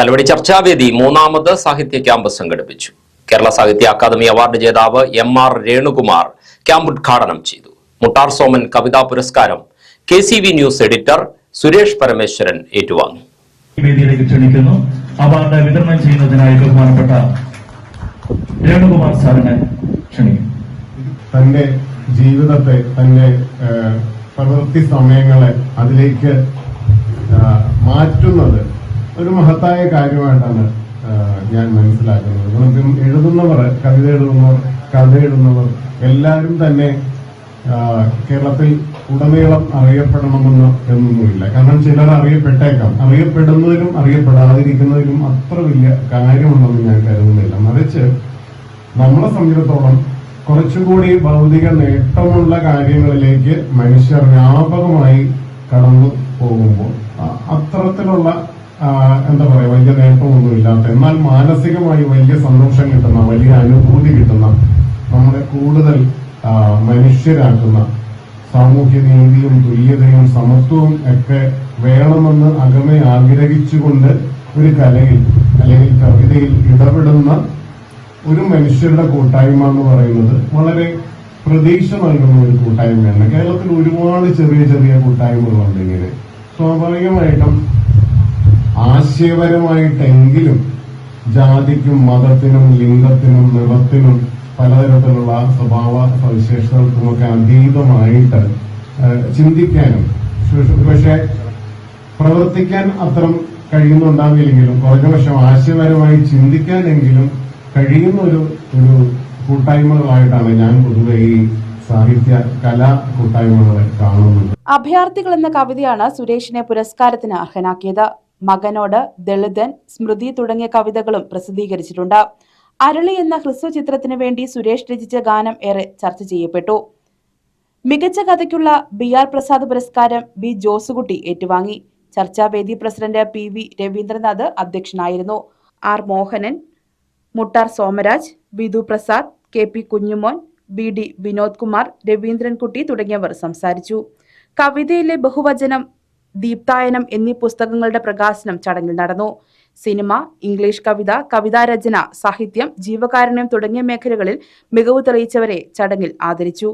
കലവടി ചർച്ചാവേദി മൂന്നാമത് സാഹിത്യ ക്യാമ്പ് സംഘടിപ്പിച്ചു. കേരള സാഹിത്യ അക്കാദമി അവാർഡ് ജേതാവ് എം ആർ രേണുകുമാർ ക്യാമ്പ് ഉദ്ഘാടനം ചെയ്തു. മുട്ടാർ സോമൻ കവിതാ പുരസ്കാരം K C V news editor Suresh Parameswaran ഏറ്റുവാങ്ങി. വേദിയിലേക്ക് ക്ഷണിക്കുന്നു. അവാർഡ് വിതരണം ചെയ്യുന്നതിനായി ബഹുമാനപ്പെട്ട രേണുകുമാർ സാറിനെ ക്ഷണിക്കുന്നു. തന്റെ ജീവിതത്തെ തന്റെ പ്രവൃത്തി സമയങ്ങളെ അതിലേക്ക് മാറ്റുന്നത് ഒരു മഹത്തായ കാര്യമായിട്ടാണ് ഞാൻ മനസ്സിലാക്കുന്നത്. നമുക്കും എഴുതുന്നവർ കവിത എഴുതുന്നവർ കഥ എഴുതുന്നവർ എല്ലാവരും തന്നെ കേരളത്തിൽ ഉടനീളം അറിയപ്പെടണമെന്ന് എന്നൊന്നുമില്ല. കാരണം ചിലർ അറിയപ്പെട്ടേക്കാം. അറിയപ്പെടുന്നതിലും അറിയപ്പെടാതിരിക്കുന്നതിലും അത്ര വലിയ കാര്യമുണ്ടെന്ന് ഞാൻ കരുതുന്നില്ല. മറിച്ച് നമ്മളെ സംബന്ധിച്ചിടത്തോളം കുറച്ചുകൂടി ഭൗതിക നേട്ടമുള്ള കാര്യങ്ങളിലേക്ക് മനുഷ്യർ വ്യാപകമായി കടന്നു പോകുമ്പോൾ അത്തരത്തിലുള്ള എന്താ പറയാ വലിയ നേട്ടമൊന്നും ഇല്ലാത്ത എന്നാൽ മാനസികമായി വലിയ സന്തോഷം കിട്ടുന്ന വലിയ അനുഭൂതി കിട്ടുന്ന നമ്മളെ കൂടുതൽ മനുഷ്യരാക്കുന്ന സാമൂഹ്യ നീതിയും തുല്യതയും സമത്വവും ഒക്കെ വേണമെന്ന് അകമെ ആഗ്രഹിച്ചുകൊണ്ട് ഒരു കലയിൽ അല്ലെങ്കിൽ കവിതയിൽ ഇടപെടുന്ന ഒരു മനുഷ്യരുടെ കൂട്ടായ്മ എന്ന് പറയുന്നത് വളരെ പ്രതീക്ഷ നൽകുന്ന ഒരു കൂട്ടായ്മയാണ്. കേരളത്തിൽ ഒരുപാട് ചെറിയ ചെറിയ കൂട്ടായ്മകളുണ്ട് ഇങ്ങനെ. സ്വാഭാവികമായിട്ടും ആശയപരമായിട്ടെങ്കിലും ജാതിക്കും മതത്തിനും ലിംഗത്തിനും നിറത്തിനും പലതരത്തിലുള്ള സ്വഭാവ സവിശേഷതകൾക്കുമൊക്കെ അതീതമായിട്ട് ചിന്തിക്കാനും പക്ഷെ പ്രവർത്തിക്കാൻ അത്രം കഴിയുന്നുണ്ടാവില്ലെങ്കിലും കുറഞ്ഞ പക്ഷം ആശയപരമായി ചിന്തിക്കാനെങ്കിലും കഴിയുന്ന ഒരു ഒരു കൂട്ടായ്മകളായിട്ടാണ് ഞാൻ പൊതുവെ ഈ സാഹിത്യ കലാ കൂട്ടായ്മകളെ കാണുന്നത്. അഭയാർത്ഥികൾ എന്ന കവിതയാണ് സുരേഷിനെ പുരസ്കാരത്തിന് അർഹനാക്കിയത്. മകനോട് ദളിതൻ സ്മൃതി തുടങ്ങിയ കവിതകളും പ്രസിദ്ധീകരിച്ചിട്ടുണ്ട്. അരളി എന്ന ഹ്രസ്വ ചിത്രത്തിനു വേണ്ടി സുരേഷ് രചിച്ച ഗാനം ഏറെ ചർച്ച ചെയ്യപ്പെട്ടു. മികച്ച കഥയ്ക്കുള്ള ബി ആർ പ്രസാദ് പുരസ്കാരം ബി ജോസുകുട്ടി ഏറ്റുവാങ്ങി. ചർച്ചാവേദി പ്രസിഡന്റ് പി വി രവീന്ദ്രനാഥ് അധ്യക്ഷനായിരുന്നു. R Mohanan Muttar Somaraj Vidhu Prasad K P Kunjumon B D Vinod Kumar Raveendrankutty തുടങ്ങിയവർ സംസാരിച്ചു. കവിതയിലെ ബഹുവചനം ദീപ്തായനം എന്നീ പുസ്തകങ്ങളുടെ പ്രകാശനം ചടങ്ങിൽ നടന്നു. സിനിമ ഇംഗ്ലീഷ് കവിത കവിതാരചന സാഹിത്യം ജീവകാരുണ്യം തുടങ്ങിയ മേഖലകളിൽ മികവ് തെളിയിച്ചവരെ ചടങ്ങിൽ ആദരിച്ചു.